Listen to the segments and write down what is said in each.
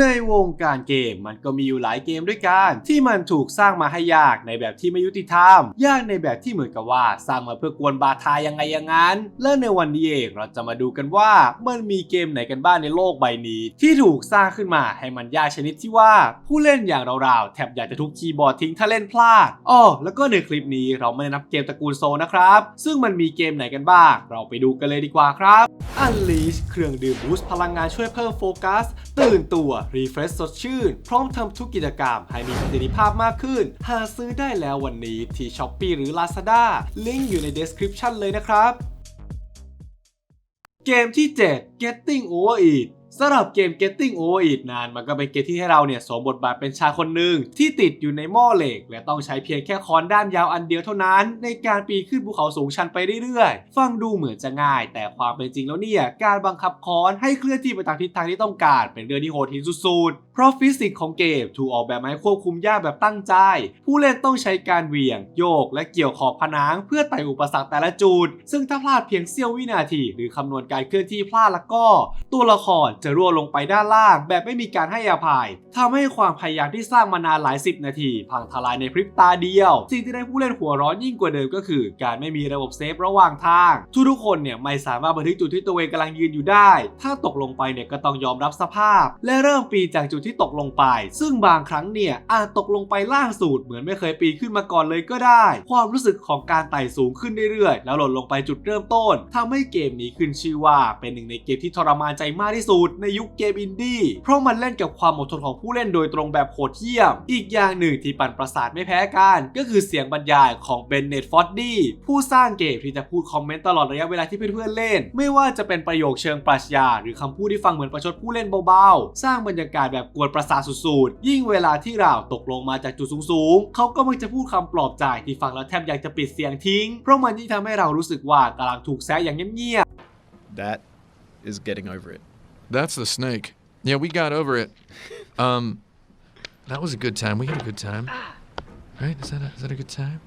ในวงการเกมมันก็มีอยู่หลายเกมด้วยกัน ที่มันถูกสร้างมาให้ยากในแบบที่ไม่ยุติธรรม ยากในแบบที่เหมือนกับว่าสร้างมาเพื่อกวนบาทายังไงอย่างนั้น และในวันนี้เองเราจะมาดูกันว่ามันมีเกมไหนกันบ้างในโลกใบนี้ ที่ถูกสร้างขึ้นมาให้มันยากชนิดที่ว่าผู้เล่นอย่างเราๆแทบอยากจะทุบคีย์บอร์ดทิ้งถ้าเล่นพลาดอ้อแล้วก็ในคลิปนี้เราไม่ได้นับเกมตระกูลโซนะครับ ซึ่งมันมีเกมไหนกันบ้าง เราไปดูกันเลยดีกว่าครับ Unleash เครื่องดื่มบูสต์พลังงานช่วยเพิ่มโฟกัส ตื่นตัวรีเฟรชสดชื่น พร้อมทำทุกกิจกรรมให้มีประสิทธิภาพมากขึ้น หาซื้อได้แล้ววันนี้ที่ s h อ p e e หรือ Lazada ลิงก์อยู่ใน description เลยนะครับ เกมที่ 7 Getting over it สำหรับเกม Getting Over It นานมันก็เป็นเกมที่ให้เราเนี่ยสวมบทบาทเป็นชายคนหนึ่งที่ติดอยู่ในหม้อเหล็ก และต้องใช้เพียงแค่ค้อนด้ามยาวอันเดียวเท่านั้น ในการปีนขึ้นภูเขาสูงชันไปเรื่อยๆ ฟังดูเหมือนจะง่าย แต่ความเป็นจริงแล้วเนี่ยการบังคับค้อนให้เคลื่อนที่ไปตามทิศทางที่ต้องการ เป็นเรื่องที่โหดหินสุดๆ เพราะฟิสิกส์ของเกมถูกออกแบบมาให้ควบคุมยากแบบตั้งใจ ผู้เล่นต้องใช้การเหวี่ยง โยก และเกี่ยวขอบผนัง เพื่อไต่อุปสรรคแต่ละจุด ซึ่งถ้าพลาดเพียงเสี้ยววินาที หรือคำนวณการเคลื่อนที่พลาดแล้วก็ ตัวละครจะร่วงลงไปด้านล่าง แบบไม่มีการให้อภัยทำให้ความพยายามที่สร้างมานานหลายสิบนาที พังทลายในพริบตาเดียว สิ่งที่ได้ผู้เล่นหัวร้อนยิ่งกว่าเดิมก็คือ การไม่มีระบบเซฟระหว่างทาง ทุกๆคนเนี่ยไม่สามารถบันทึกจุดที่ตัวเองกำลังยืนอยู่ได้ ถ้าตกลงไปเนี่ยก็ต้องยอมรับสภาพ และเริ่มปีนจากจุดที่ตกลงไป ซึ่งบางครั้งเนี่ยอาจตกลงไปล่างสุดเหมือนไม่เคยปีนขึ้นมาก่อนเลยก็ได้ ความรู้สึกของการไต่สูงขึ้นเรื่อยๆ แล้วหล่นลงไปจุดเริ่มต้นทำให้เกมนี้ขึ้นชื่อว่าเป็นหนึ่งในเกมที่ทรมานใจมากที่สุดในยุคเกมอินดี้เพราะมันเล่นกับความอดทนของผู้เล่นโดยตรงแบบโหดเหี้ยม อีกอย่างหนึ่งที่ปั่นประสาทไม่แพ้กันก็คือเสียงบรรยายของเบนเนตฟอดดี้ผู้สร้างเกมที่จะพูดคอมเมนต์ตลอดระยะเวลาที่เพื่อนๆเล่น ไม่ว่าจะเป็นประโยคเชิงปรัชญา หรือคำพูดที่ฟังเหมือนประชดผู้เล่นเบาๆ สร้างบรรยากาศแบบกวนประสาทสุดๆ ยิ่งเวลาที่เราตกลงมาจากจุดสูงๆ เขาก็มักจะพูดคำปลอบใจที่ฟังแล้วแทบอยากจะปิดเสียงทิ้ง เพราะมันยิ่งทำให้เรารู้สึกว่ากำลังถูกแซะอย่างเงียบๆ That is getting over it. That's the snake. Yeah, we got over it. Um, that was a good time. We had a good time. Right? Is that a, is that a good time?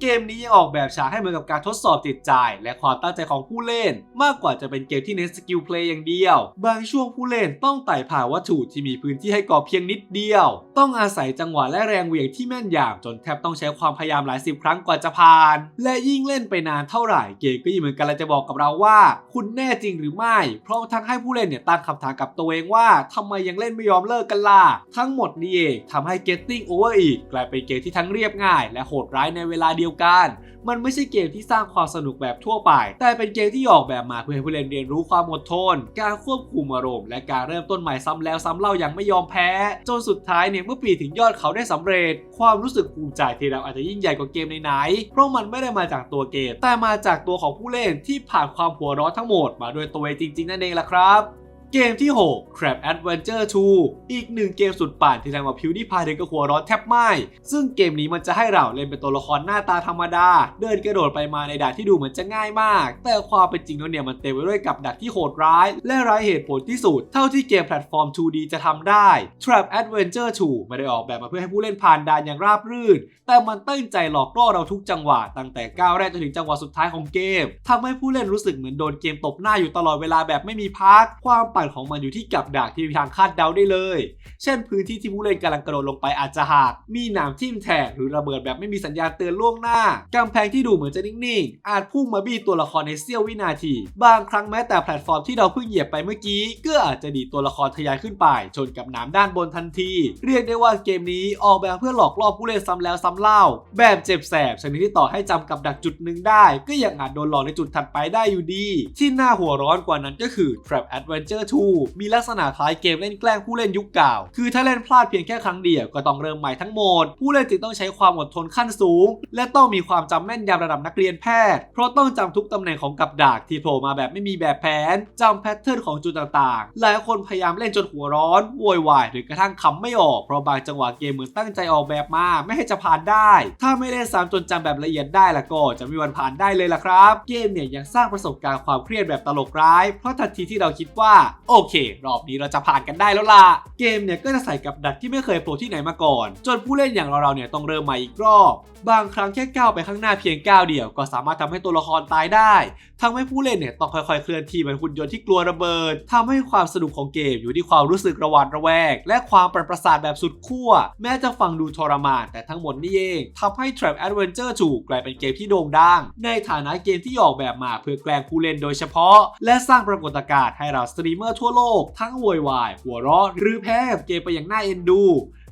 เกมนี้ยังออกแบบฉากให้เหมือนกับการทดสอบจิตใจ และความตั้งใจของผู้เล่น มากกว่าจะเป็นเกมที่เน้นสกิลเพลย์อย่างเดียว บางช่วงผู้เล่นต้องไต่ผ่านวัตถุที่มีพื้นที่ให้ก่อเพียงนิดเดียว ต้องอาศัยจังหวะและแรงเหวี่ยงที่แม่นยำจนแทบต้องใช้ความพยายามหลายสิบครั้งกว่าจะผ่าน และยิ่งเล่นไปนานเท่าไหร่เกมก็ยิ่งเหมือนกันจะบอกกับเราว่า คุณแน่จริงหรือไม่ เพราะทั้งให้ผู้เล่นเนี่ยตั้งคำถามกับตัวเองว่าทำไมยังเล่นไม่ยอมเลิกกันล่ะทั้งหมดนี้เองทำให้ Getting Over อีกกลายเป็นเกมที่ทั้งเรียบง่าย และโหดร้ายในเวลาเดียวกัน มันไม่ใช่เกมที่สร้างความสนุกแบบทั่วไป แต่เป็นเกมที่ออกแบบมาเพื่อให้ผู้เล่นเรียนรู้ความอดทน การควบคุมอารมณ์และการเริ่มต้นใหม่ซ้ำแล้วซ้ำเล่าอย่างไม่ยอมแพ้ จนสุดท้ายเนี่ยเมื่อปีถึงยอดเขาได้สำเร็จ ความรู้สึกภูมิใจที่เราอาจจะยิ่งใหญ่กว่าเกมไหนๆเพราะมันไม่ได้มาจากตัวเกม แต่มาจากตัวของผู้เล่นที่ผ่านความหัวร้อนทั้งหมดมาด้วยตัวเองจริงๆนั่นเองล่ะครับ เกมที่ 6 Crab Adventure 2 อีกหนึ่งเกมสุดป่านที่ทำมาพิวที่พายถึงกับหัวร้อนแทบไหม้ซึ่งเกมนี้มันจะให้เราเล่นเป็นตัวละครหน้าตาธรรมดา เดินกระโดดไปมาในด่านที่ดูเหมือนจะง่ายมาก แต่ความเป็นจริงแล้วเนี่ยมันเต็มไปด้วยกับดักที่โหดร้าย และร้เหตุผลที่สุด เท่าที่เกมแพลตฟอร์ม 2D จะทำได้ Trap Adventure 2 ไม่ได้ออกแบบมาเพื่อให้ผู้เล่นผ่านด่านอย่างราบรื่น แต่มันตั้งใจหลอกล่อเราทุกจังหวะตั้งแต่ก้าวแรกจนถึงจังหวะสุดท้ายของเกมทำให้ผู้เล่นรู้สึกเหมือนโดนเกมตบหน้าอยู่ตลอดเวลาแบบไม่มีพักความปนของมันอยู่ที่กับดักที่มีทางคาดเดาได้เลย เช่นพื้นที่ที่ผู้เล่นกำลังกระโดดลงไปอาจจะหัก มีหนามทิ่มแทงหรือระเบิดแบบไม่มีสัญญาณเตือนล่วงหน้ากำแพงที่ดูเหมือนจะนิ่งๆ อาจพุ่งมาบี้ตัวละครในเสี้ยววินาที บางครั้งแม้แต่แพลตฟอร์มที่เราเพิ่งเหยียบไปเมื่อกี้ก็อาจจะดีตัวละครทะยานขึ้นไปชนกับหนามด้านบนทันที เรียกได้ว่าเกมนี้ออกแบบเพื่อหลอกล่อผู้เล่นซ้ำแล้วซ้ำเล่า แบบเจ็บแสบชนิดที่ต่อให้จำกับดักจุดหนึ่งได้ ก็ยังอาจโดนหลอกในจุดถัดไปได้อยู่ดี ที่น่าหัวร้อนกว่านั้นก็คือ Trap Adventure 2 มีลักษณะคล้ายเกมเล่นแกล้งผู้เล่นยุคเก่า คือถ้าเล่นพลาดเพียงแค่ครั้งเดียวก็ต้องเริ่มใหม่ทั้งหมด ผู้เล่นจึงต้องใช้ความอดทนขั้นสูง และต้องมีความจำแม่นยำระดับนักเรียนแพทย์ เพราะต้องจำทุกตำแหน่งของกับดักที่โผล่มาแบบไม่มีแบบแผนจำแพทเทิร์นของจุดต่างๆ หลายคนพยายามเล่นจนหัวร้อนโวยวายหรือกระทั่งคำไม่ออกเพราะบางจังหวะเกมเหมือนตั้งใจออกแบบมาไม่ให้จะผ่านได้ ถ้าไม่ได้ซ้ำจนจำแบบละเอียดได้ละก็จะไม่มีวันผ่านได้เลยล่ะครับ เกมเนี่ยยังสร้างประสบการณ์ความเครียดแบบตลกร้าย เพราะทันทีที่เราคิดว่า โอเค รอบนี้เราจะผ่านกันได้แล้วล่ะ เกมเนี่ยก็จะใส่กับดักที่ไม่เคยโผล่ที่ไหนมาก่อน จนผู้เล่นอย่างเราๆเนี่ยต้องเริ่มใหม่อีกรอบ บางครั้งแค่ก้าวไปข้างหน้าเพียงก้าวเดียว ก็สามารถทำให้ตัวละครตายได้ทำให้ผู้เล่นเนี่ยต้องค่อยๆเคลื่อนที่เหมือนหุ่นยนต์ที่กลัวระเบิดทำให้ความสนุกของเกมอยู่ที่ความรู้สึกระหวาดระแวง และความประประสาทแบบสุดขั้วแม้จะฟังดูทรมานแต่ทั้งหมดนี่เองทำให้ Trap Adventure 2กลายเป็นเกมที่โด่งดังในฐานะเกมที่ออกแบบมาเพื่อแกล้งผู้เล่นโดยเฉพาะ และสร้างปรากฏการณ์ให้เราสตรีมเมอร์ทั่วโลก ทั้งโวยวาย หัวเราะ หรือแพ้กับเกมไปอย่างน่าเอ็นดู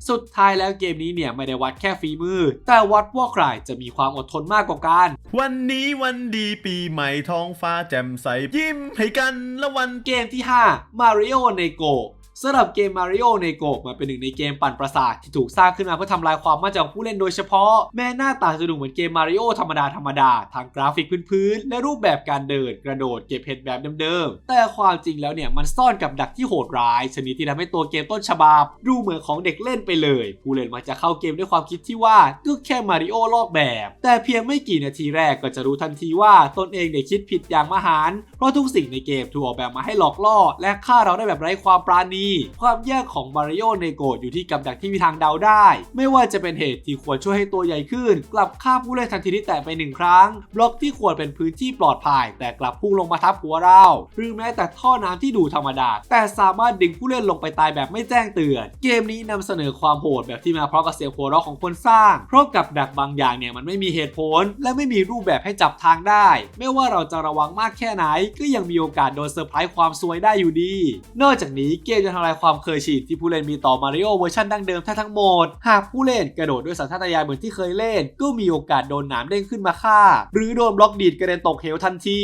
สุดท้ายแล้วเกมนี้เนี่ยไม่ได้วัดแค่ฝีมือ แต่วัดว่าใครจะมีความอดทนมากกว่ากัน วันนี้วันดีปีใหม่ท้องฟ้าแจ่มใสยิ้มให้กันละวันเกมที่ 5 Mario Nego สำหรับเกม Mario Nego มันเป็นหนึ่งในเกมปั่นประสาทที่ถูกสร้างขึ้นมาเพื่อทำลายความมั่นใจของผู้เล่นโดยเฉพาะ แม้หน้าตาจะดูเหมือนเกม Mario ธรรมดาธรรมดาทางกราฟิกพื้นๆและรูปแบบการเดินกระโดดเก็บเห็ดแบบเดิมๆ แต่ความจริงแล้วเนี่ยมันซ่อนกับดักที่โหดร้าย ชนิดที่ทำให้ตัวเกมต้นฉบับดูเหมือนของเด็กเล่นไปเลย ผู้เล่นมักจะเข้าเกมด้วยความคิดที่ว่าก็แค่มาริโอลอกแบบ แต่เพียงไม่กี่นาทีแรกก็จะรู้ทันทีว่าตนเองได้คิดผิดอย่างมหันเพราะทุกสิ่งในเกมถูกออกแบบมาให้หลอกล่อ และฆ่าเราได้แบบไร้ความปราณีความยากของมาริโอในโกดอยู่ที่กับดักที่มีทางเดาได้ ไม่ว่าจะเป็นเหตุที่ควรช่วยให้ตัวใหญ่ขึ้น กลับฆ่าผู้เล่นทันทีที่แตะไปหนึ่งครั้ง บล็อกที่ควรเป็นพื้นที่ปลอดภัย แต่กลับพุ่งลงมาทับหัวเรา หรือแม้แต่ท่อน้ำที่ดูธรรมดา แต่สามารถดึงผู้เล่นลงไปตายแบบไม่แจ้งเตือน เกมนี้นำเสนอความโหดแบบที่มาพร้อมกับเสียงหัวเราะของคนสร้าง เพราะกับดักบางอย่างเนี่ยมันไม่มีเหตุผล และไม่มีรูปแบบให้จับทางได้ ไม่ว่าเราจะระวังมากแค่ไหน ก็ยังมีโอกาสโดนเซอร์ไพรส์ความซวยได้อยู่ดี นอกจากนี้เกมจะทำลายความเคยชินที่ผู้เล่นมีต่อมาริโอเวอร์ชันดั้งเดิมแทบทั้งหมด หากผู้เล่นกระโดดด้วยสัญชาตญาณเหมือนที่เคยเล่น ก็มีโอกาสโดนหนามเด้งขึ้นมาฆ่า หรือโดนบล็อกดีดกระเด็นตกเหวทันที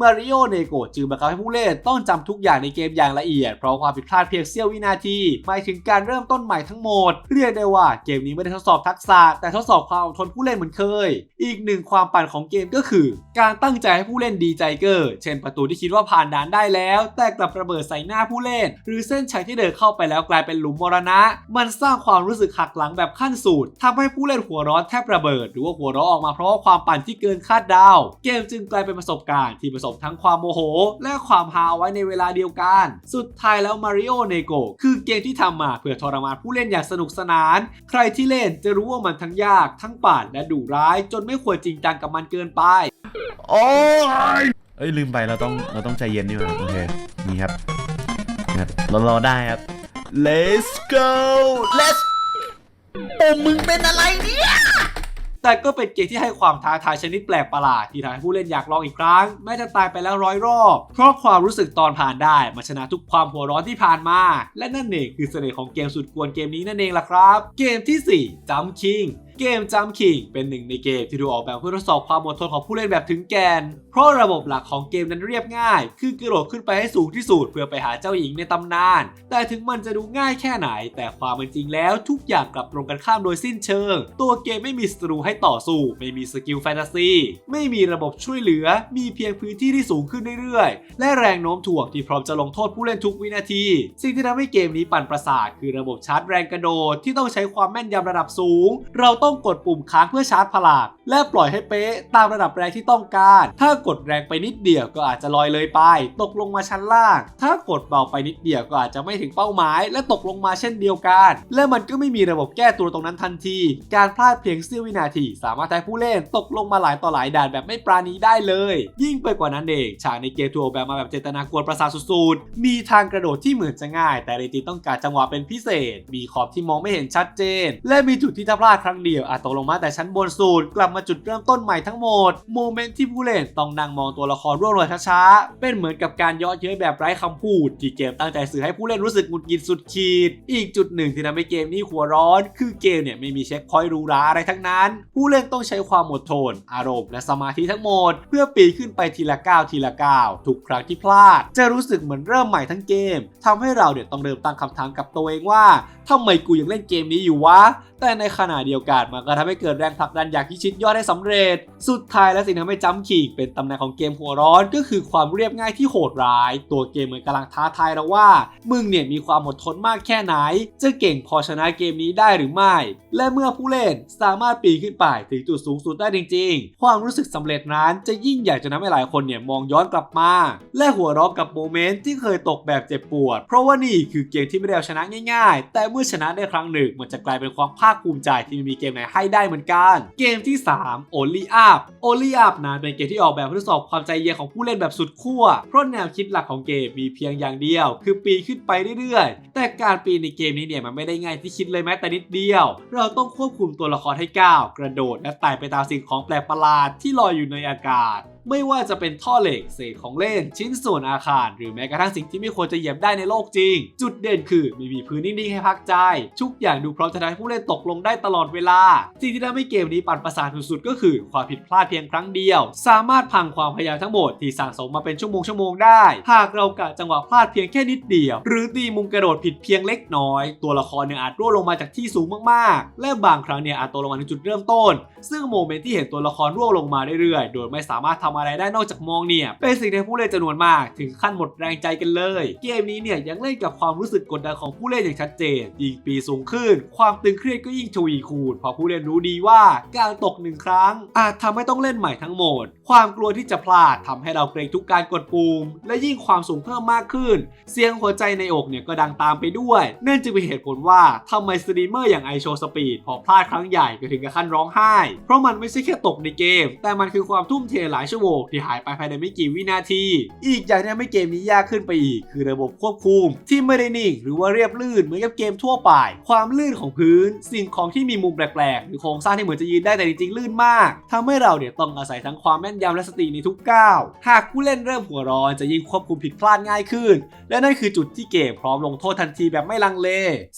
มาริโอเนโกจึงบังคับให้ผู้เล่นต้องจำทุกอย่างในเกมอย่างละเอียด เพราะความผิดพลาดเพียงเสี้ยววินาทีหมายถึงการเริ่มต้นใหม่ทั้งหมด เรียกได้ว่าเกมนี้ไม่ได้ทดสอบทักษะ แต่ทดสอบความอดทนผู้เล่นเหมือนเคย อีกหนึ่งความปั่นของเกมก็คือ การตั้งใจให้ผู้เล่นดีใจเกอร์ เช่นประตูที่คิดว่าผ่านด่านได้แล้ว แต่กลับระเบิดใส่หน้าผู้เล่น หรือเส้นชัยที่เดินเข้าไปแล้วกลายเป็นหลุมมรณะ มันสร้างความรู้สึกหักหลังแบบขั้นสุดทำให้ผู้เล่นหัวร้อนแทบระเบิด หรือว่าหัวเราะออกมาเพราะว่าความปั่นที่เกินคาดเดาเกมจึงกลายเป็นประสบการณ์ที่สมทั้งความโมโห และความฮาเอาไว้ในเวลาเดียวกัน สุดท้ายแล้ว Mario Nego คือเกมที่ทำมาเพื่อทรมานผู้เล่นอย่างสนุกสนาน ใครที่เล่นจะรู้ว่ามันทั้งยาก ทั้งป่านและดุร้าย จนไม่ควรจริงจังกับมันเกินไป โอ้ยเอ้ยลืมไปเราต้องเราต้องใจเย็นนี่หว่าโอเคนี่ครับนะครับเรารอได้ครับ let's go let's โอ้มึงเป็นอะไรเนี่ย แต่ก็เป็นเกมที่ให้ความท้าทายชนิดแปลกประหลาดที่ทำให้ผู้เล่นอยากลองอีกครั้ง แม้จะตายไปแล้วร้อยรอบ เพราะความรู้สึกตอนผ่านได้มาชนะทุกความหัวร้อนที่ผ่านมา และนั่นเองคือเสน่ห์ของเกมสุดกวนเกมนี้นั่นเองล่ะครับ เกมที่ 4จัมคิงเกม Jump King เป็นหนึ่งในเกมที่ถูออกแบบเพื่อทดสอบความอดทนของผู้เล่นแบบถึงแกน เพราะระบบหลักของเกมนั้นเรียบง่าย คือกระโดดขึ้นไปให้สูงที่สุดเพื่อไปหาเจ้าหญิงในตำนาน แต่ถึงมันจะดูง่ายแค่ไหน แต่ความเป็นจริงแล้วทุกอย่างกลับตรงกันข้ามโดยสิ้นเชิง ตัวเกมไม่มีศัตรูให้ต่อสู้ ไม่มีสกิลแฟนตาซีไม่มีระบบช่วยเหลือ มีเพียงพื้นที่ที่สูงขึ้นเรื่อยๆ และแรงโน้มถ่วงที่พร้อมจะลงโทษผู้เล่นทุกวินาที สิ่งที่ทำให้เกมนี้ปั่นประสาทคือระบบชาร์จแรงกระโดดที่ต้องใช้ความแม่นยำระดับสูง เราต้ององกดปุ่มค้างเพื่อชาร์จพลังและปล่อยให้เป๊ะตามระดับแรงที่ต้องการ ถ้ากดแรงไปนิดเดียวก็อาจจะลอยเลยไป ตกลงมาชั้นล่าง ถ้ากดเบาไปนิดเดียวก็อาจจะไม่ถึงเป้าหมาย และตกลงมาเช่นเดียวกัน และมันก็ไม่มีระบบแก้ตัวตรงนั้นทันที การพลาดเพียงเสี้ยววินาที สามารถทำให้ผู้เล่นตกลงมาหลายต่อหลายด่านแบบไม่ปราณีได้เลย ยิ่งไปกว่านั้นเองฉากในเกมถูกออกแบบมาแบบเจตนากวนประสาทสุดๆมีทางกระโดดที่เหมือนจะง่าย แต่จริงๆต้องการจังหวะเป็นพิเศษ มีขอบที่มองไม่เห็นชัดเจน และมีจุดที่ถ้าพลาดครั้งเดียวอาจตกลงมาแต่ชั้นบนสุดกลับมาจุดเริ่มต้นใหม่ทั้งหมดโมเมนต์ที่ผู้เล่นต้องนั่งมองตัวละครร่วงโรยช้าๆเป็นเหมือนกับการเย่อเย้ยแบบไร้คำพูดที่เกมตั้งใจสื่อให้ผู้เล่นรู้สึกหงุดหงิดสุดขีด อีกจุดหนึ่งที่ทำให้เกมนี้หัวร้อน คือเกมเนี่ยไม่มีเช็คพอยต์รูหราอะไรทั้งนั้น ผู้เล่นต้องใช้ความอดทน อารมณ์ และสมาธิทั้งหมด เพื่อปีนขึ้นไปทีละก้าวทีละก้าวทุกครั้งที่พลาด จะรู้สึกเหมือนเริ่มใหม่ทั้งเกมทำให้เราเนี่ยต้องเริ่มตั้งคำถามกับตัวเองว่าทำไมกูยังเล่นเกมนี้อยู่วะ แต่ในขณะเดียวกันมันก็ทำให้เกิดแรงผลักดันอยากพิชิตยอดให้สำเร็จ สุดท้ายและสิ่งที่ทำให้จัมป์คิงเป็นตำแหน่งของเกมหัวร้อนก็คือความเรียบง่ายที่โหดร้าย ตัวเกมเหมือนกำลังท้าทายเราว่า มึงเนี่ยมีความอดทนมากแค่ไหน จะเก่งพอชนะเกมนี้ได้หรือไม่ และเมื่อผู้เล่นสามารถปีนขึ้นไปถึงจุดสูงสุดได้จริง ๆ ความรู้สึกสำเร็จนั้นจะยิ่งใหญ่จนทำให้หลายคนเนี่ยมองย้อนกลับมา และหัวเราะกับโมเมนต์ที่เคยตกแบบเจ็บปวด เพราะว่านี่คือเกมที่ไม่ได้ชนะง่าย ๆ แต่เมื่อชนะได้ครั้งหนึ่งมันจะกลายเป็นความภาคภูมิใจที่ม่มีเกมไหนให้ได้เหมือนกัน เกมที่ 3 Only Up Only Up นั้นเป็นเกมที่ออกแบบเพื่อทดสอบความใจเย็นของผู้เล่นแบบสุดขั้วเพราะแนวคิดหลักของเกมมีเพียงอย่างเดียว คือปีนขึ้นไปเรื่อยๆ แต่การปีนในเกมนี้เนี่ยมันไม่ได้ง่ายที่คิดเลยแม้แต่นิดเดียว เราต้องควบคุมตัวละครให้ก้าวกระโดดและไต่ไปตามสิ่งของแปลกประหลาดที่ลอยอยู่ในอากาศ ไม่ว่าจะเป็นท่อเหล็กเศษของเล่น ชิ้นส่วนอาคาร หรือแม้กระทั่งสิ่งที่ไม่ควรจะเหยียบได้ในโลกจริง จุดเด่นคือม่มีพื้นนิ่งๆให้พักใจ ทุกอย่างดูพร้อมจะทำให้ผู้เล่นตกลงได้ตลอดเวลา สิ่งที่ทำให้เกมนี้ปั่นประสาทสุดๆก็คือความผิดพลาดเพียงครั้งเดียว สามารถพังความพยายามทั้งหมดที่สั่งสมมาเป็นชั่วโมงชั่วโมงๆได้ หากเรากะจังหวะพลาดเพียงแค่นิดเดียว หรือตีมุมกระโดดผิดเพียงเล็กน้อย ตัวละครเนี่ยอาจร่วงลงมาจากที่สูงมากๆ และบางครั้งเนี่ยอาจตกลงมาในจุดเริ่มต้น ซึ่งโมเมนต์ที่เห็นตัวละครร่วงลงมาเรื่อยๆ โดยไม่สามารถทำอะไรได้นอกจากมองเนี่ย เป็นสิ่งที่ผู้เล่นจำนวนมาก ถึงขั้นหมดแรงใจกันเลย เกมนี้เนี่ยยังเล่นกับความรู้สึกกดดันของผู้เล่นอย่างชัดเจน ยิ่งปีสูงขึ้น ความตึงเครียดก็ยิ่งทวีคูณเพราะผู้เล่นรู้ดีว่าการตกหนึ่งครั้ง อาจทำให้ต้องเล่นใหม่ทั้งหมด ความกลัวที่จะพลาดทำให้เราเกรงทุกการกดปุ่มและยิ่งความสูงเพิ่มมากขึ้น เสียงหัวใจในอกเนี่ยก็ดังตามไปด้วยเนื่องจึงเป็นเหตุผลว่าทำไมสตรีมเมอร์อย่างไอโชสปีดพอพลาดครั้งใหญ่ก็ถึงกับขั้นร้องไห้ เพราะมันไม่ใช่แค่ตกในเกม แต่มันคือความทุ่มเทหลายชั่วโมงที่หายไปภายในไม่กี่วินาที อีกอย่างที่ทำให้เกมนี้ยากขึ้นไปอีก คือระบบควบคุม ที่ไม่ได้นิ่ง หรือว่าเรียบลื่นเหมือนกับเกมทั่วไป ความลื่นของพื้น สิ่งของที่มีมุมแปลกๆ หรือโครงสร้างที่เหมือนจะยืนได้แต่จริงๆลื่นมากทำให้เราเนี่ยต้องอาศัยทั้งความแม่นยำและสติในทุกก้าว หากผู้เล่นเริ่มหัวร้อนจะยิ่งควบคุมผิดพลาดง่ายขึ้น และนั่นคือจุดที่เกมพร้อมลงโทษทันทีแบบไม่ลังเล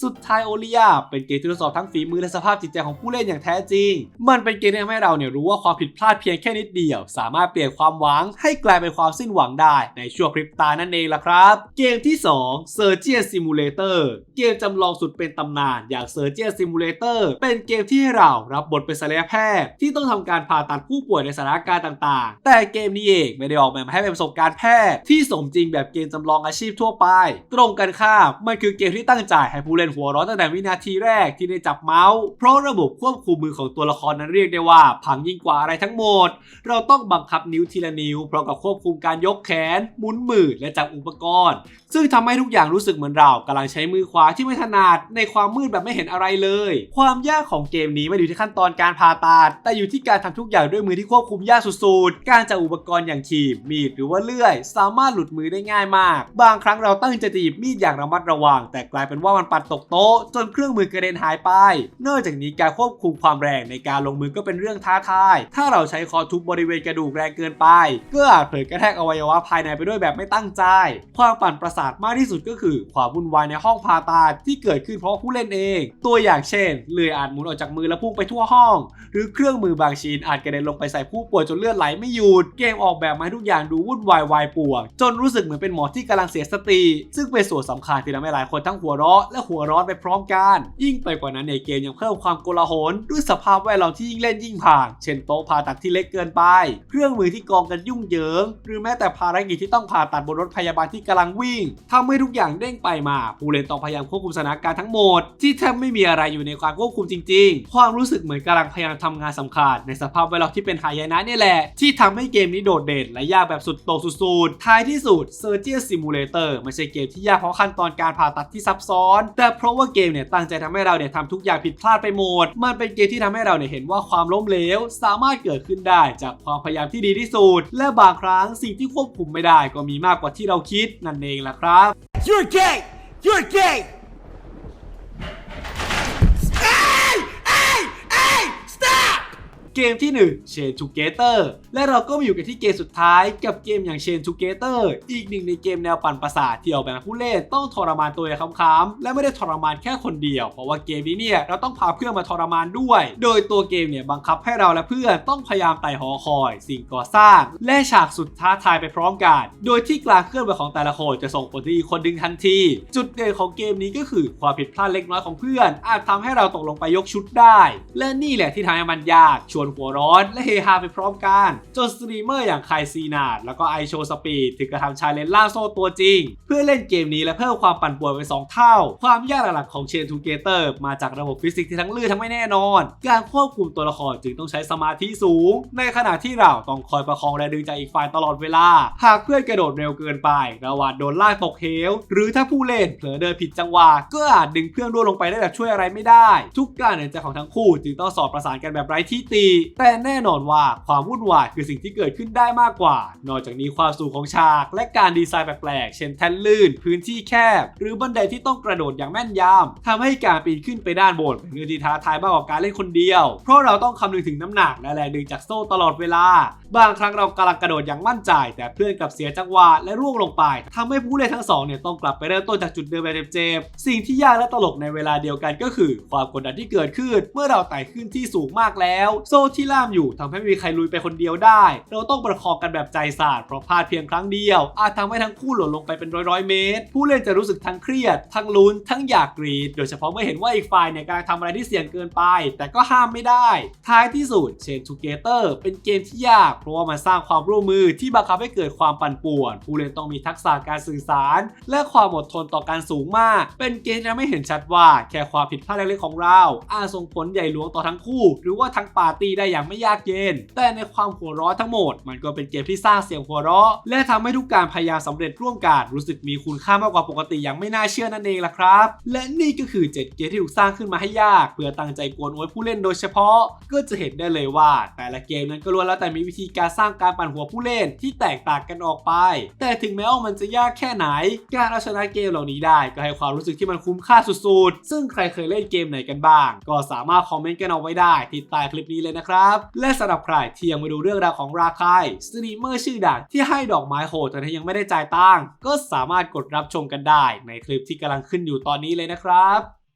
สุดท้ายโอลิยาเป็นเกมที่ทดสอบทั้งฝีมือและสภาพจิตใจของผู้เล่นอย่างแท้จริง มันเป็นเกมที่ทำให้เราเนี่ยรู้ว่าความผิดพลาดเพียงแค่นิดเดียว สามารถเปลี่ยนความหวังให้กลายเป็นความสิ้นหวังได้ในช่วงพริบตานั่นเองล่ะครับ เกมที่ 2 Surgeon Simulator เกมจำลองสุดเป็นตำนานอย่าง Surgeon Simulator เป็นเกมที่ให้เรารับบทเป็นศัลยแพทย์ที่ต้องทำการผ่าตัดผู้ป่วยในสถานการณ์ต่างๆ แต่เกมนี้เองไม่ได้ออกแบบมาให้เป็นประสบการณ์แพทย์ที่สมจริงแบบเกมจำลองอาชีพทั่วไป ตรงกันข้ามมันคือเกมที่ตั้งใจให้ผู้เล่นหัวร้อนตั้งแต่วินาทีแรกที่ได้จับเมาส์เพราะระบบควบคุมมือของตัวละครนั้นเรียกได้ว่า พังยิ่งกว่าอะไรทั้งหมด เราต้องบังคับนิ้วทีละนิ้วพร้อมกับควบคุมการยกแขนหมุนมือและจับอุปกรณ์ ซึ่งทำให้ทุกอย่างรู้สึกเหมือนเรากำลังใช้มือขวาที่ไม่ถนัดในความมืดแบบไม่เห็นอะไรเลย ความยากของเกมนี้ไม่อยู่ที่ขั้นตอนการผ่าตัดแต่อยู่ที่การทำทุกอย่างด้วยมือที่ควบคุมยากสุดๆ การจับอุปกรณ์อย่างขีบมีดหรือว่าเลื่อย สามารถหลุดมือได้ง่ายมาก บางครั้งเราตั้งใจจะหยิบมีดอย่างระมัดระวัง แต่กลายเป็นว่ามันปัดตกโต๊ะจนเครื่องมือกระเด็นหายไป นอกจากนี้การควบคุมความแรงในการลงมือก็เป็นเรื่องท้าทาย ถ้าเราใช้คอทุบบริเวณกระดูกแรงเกินไป ก็อาจเผยกระแทกอวัยวะภายในไปด้วยแบบไม่ตั้งใจ ความปั่นประสาทมากที่สุดก็คือความวุ่นวายในห้องผ่าตัดที่เกิดขึ้นเพราะผู้เล่นเอง ตัวอย่างเช่นเลื่อยอาจหมุนออกจากมือแล้วพุ่งไปทั่วห้อง หรือเครื่องมือบางชิ้นอาจกระเด็นลงไปใส่ผู้ป่วยจนเลือดไหลไม่หยุดเกมออกแบบมาให้ทุกอย่างดูวุ่นวายวายป่วงจนรู้สึกเหมือนเป็นหมอที่กำลังเสียสติซึ่งเป็นส่วนสำคัญที่ทำให้หลายคนทั้งหัวเราะและหัวร้อนไปพร้อมกัน ยิ่งไปกว่านั้นในเกมยังเพิ่มความโกลาหลด้วยสภาพแวดล้อมที่ยิ่งเล่นยิ่งผ่าน เช่นโต๊ะผ่าตัดที่เล็กเกินไป เครื่องมือที่กองกันยุ่งเหยิง หรือแม้แต่ภารกิจที่ต้องผ่าตัดบนรถพยาบาลที่กำลังวิ่งทำให้ทุกอย่างเด้งไปมา ผู้เล่นต้องพยายามควบคุมสถานการณ์ทั้งหมด ที่แทบไม่มีอะไรอยู่ในความควบคุมจริง ๆ ความรู้สึกเหมือนกำลังพยายามทำงานสำคัญ ในสภาพแวดล้อมที่เป็นหายนะเนี่ยแหละ ที่ทำให้เกมนี้โดดเด่นและยากแบบสุดโต่งสุดๆท้ายที่สุด Surgeon Simulator ไม่ใช่เกมที่ยากเพราะขั้นตอนการผ่าตัดที่ซับซ้อน แต่เพราะว่าเกมเนี่ยตั้งใจทำให้เราเนี่ยทำทุกอย่างผิดพลาดไปหมด มันเป็นเกมที่ทำให้เราเนี่ยเห็นว่าความล้มเหลวสามารถเกิดขึ้นได้จากความพยายามที่ดีที่สุด และบางครั้งสิ่งที่ควบคุมไม่ได้ก็มีมากกว่าที่เราคิดนั่นเองแหละครับ You're gay! You're gay! เกมที่1 Chain Together และเราก็มาอยู่กันที่เกมสุดท้ายกับเกมอย่าง Chain Together อีกหนึ่งในเกมแนวปั่นประสาทที่ออกแบบผู้เล่นต้องทรมานตัวอย่างค้ำๆและไม่ได้ทรมานแค่คนเดียว เพราะว่าเกมนี้เนี่ยเราต้องพาเพื่อนมาทรมานด้วย โดยตัวเกมเนี่ยบังคับให้เราและเพื่อนต้องพยายามไต่หอคอย สิ่งก่อสร้าง และฉากสุดท้าทายไปพร้อมกัน โดยที่กลางเคลื่อนไหวของแต่ละคนจะส่งผลที่อีกคนดึงทันที จุดเด่นของเกมนี้ก็คือความผิดพลาดเล็กน้อยของเพื่อน อาจทำให้เราตกลงไปยกชุดได้ และนี่แหละที่ทำให้มันยากชวนวนหัวร้อน และเฮฮาไปพร้อมกัน จนสตรีมเมอร์อย่างไคซีนาดแล้วก็ไอโชสปีดถึงกระทำชาเลนจ์ล่าโซ่ตัวจริง เพื่อเล่นเกมนี้และเพิ่มความปั่นป่วนไป 2 เท่า ความยากหลักๆของเชนทูเกเตอร์มาจากระบบฟิสิกส์ที่ทั้งลื่นทั้งไม่แน่นอน การควบคุมตัวละครจึงต้องใช้สมาธิสูง ในขณะที่เราต้องคอยประคองแรงดึงจากอีกฝ่ายตลอดเวลา หากเพื่อนกระโดดเร็วเกินไประหว่างโดนลากตกเหว หรือถ้าผู้เล่นเผลอเดินผิดจังหวะก็อาจดึงเพื่อนร่วงลงไปได้แบบช่วยอะไรไม่ได้ ทุกการตัดสินใจของทั้งคู่จึงต้องสอบประสานกันแบบไร้ที่ตีแต่แน่นอนว่าความวุ่นวายคือสิ่งที่เกิดขึ้นได้มากกว่า นอกจากนี้ความสูงของฉาก และการดีไซน์แปลกๆ เช่นแท่นลื่น พื้นที่แคบ หรือบันไดที่ต้องกระโดดอย่างแม่นยำทำให้การปีนขึ้นไปด้านบนเป็นเรื่องที่ท้าทายมากกว่าการเล่นคนเดียว เพราะเราต้องคำนึงถึงน้ำหนักและแรงดึงจากโซ่ตลอดเวลา บางครั้งเรากำลังกระโดดอย่างมั่นใจ แต่เพื่อนกลับเสียจังหวะและร่วงลงไปทำให้ผู้เล่นทั้งสองเนี่ยต้องกลับไปเริ่มต้นจากจุดเดิมแบบเจ็บๆสิ่งที่ยากและตลกในเวลาเดียวกันก็คือ ความกดดันที่เกิดขึ้น เมื่อเราไต่ขึ้นที่สูงมากแล้ว โซ่ที่ล่ามอยู่ทำให้ไม่มีใครลุยไปคนเดียวได้ เราต้องประคองกันแบบใจสาดเพราะพลาดเพียงครั้งเดียว อาจทำให้ทั้งคู่หล่นลงไปเป็นร้อยๆเมตร ผู้เล่นจะรู้สึกทั้งเครียด ทั้งลุ้นทั้งอยากกรีด โดยเฉพาะเมื่อเห็นว่าอีกฝ่ายเนี่ยกำลังทำอะไรที่เสี่ยงเกินไป แต่ก็ห้ามไม่ได้ ท้ายที่สุด Chain Together เป็นเกมที่ยาก เพราะว่ามันสร้างความร่วมมือที่บังคับให้เกิดความปั่นป่วน ผู้เล่นต้องมีทักษะการสื่อสาร และความอดทนต่อการสูงมาก เป็นเกมที่ทำให้เห็นชัดว่าแค่ความผิดพลาดเล็กๆของเราอาจส่งผลใหญ่หลวงต่อทั้งคู่ หรือว่าทั้งปาร์ตี้ได้อย่างไม่ยากเย็น แต่ในความหัวเราะทั้งหมด มันก็เป็นเกมที่สร้างเสียงหัวเราะ และทำให้ทุกการพยายามสำเร็จร่วมกันรู้สึกมีคุณค่ามากกว่าปกติอย่างไม่น่าเชื่อนั่นเองล่ะครับ และนี่ก็คือ 7 เกมที่ถูกสร้างขึ้นมาให้ยาก เพื่อตั้งใจกวนโวยผู้เล่นโดยเฉพาะ ก็จะเห็นได้เลยว่า แต่ละเกมนั้นก็ล้วนแล้วแต่มีวิธีการสร้างการปั่นหัวผู้เล่นที่แตกต่างกันออกไป แต่ถึงแม้ว่ามันจะยากแค่ไหน การเอาชนะเกมเหล่านี้ได้ ก็ให้ความรู้สึกที่มันคุ้มค่าสุดๆ ซึ่งใครเคยเล่นเกมไหนกันบ้าง ก็สามารถคอมเมนต์กันเอาไว้ได้ที่ใต้คลิปนี้เลยนะครับ และสำหรับใครที่ยังไม่ดูเรื่องราวของราคายสตรีมเมอร์ชื่อดังที่ให้ดอกไม้โหดแต่ที่ยังไม่ได้จ่ายตังก็สามารถกดรับชมกันได้ในคลิปที่กำลังขึ้นอยู่ตอนนี้เลยนะครับ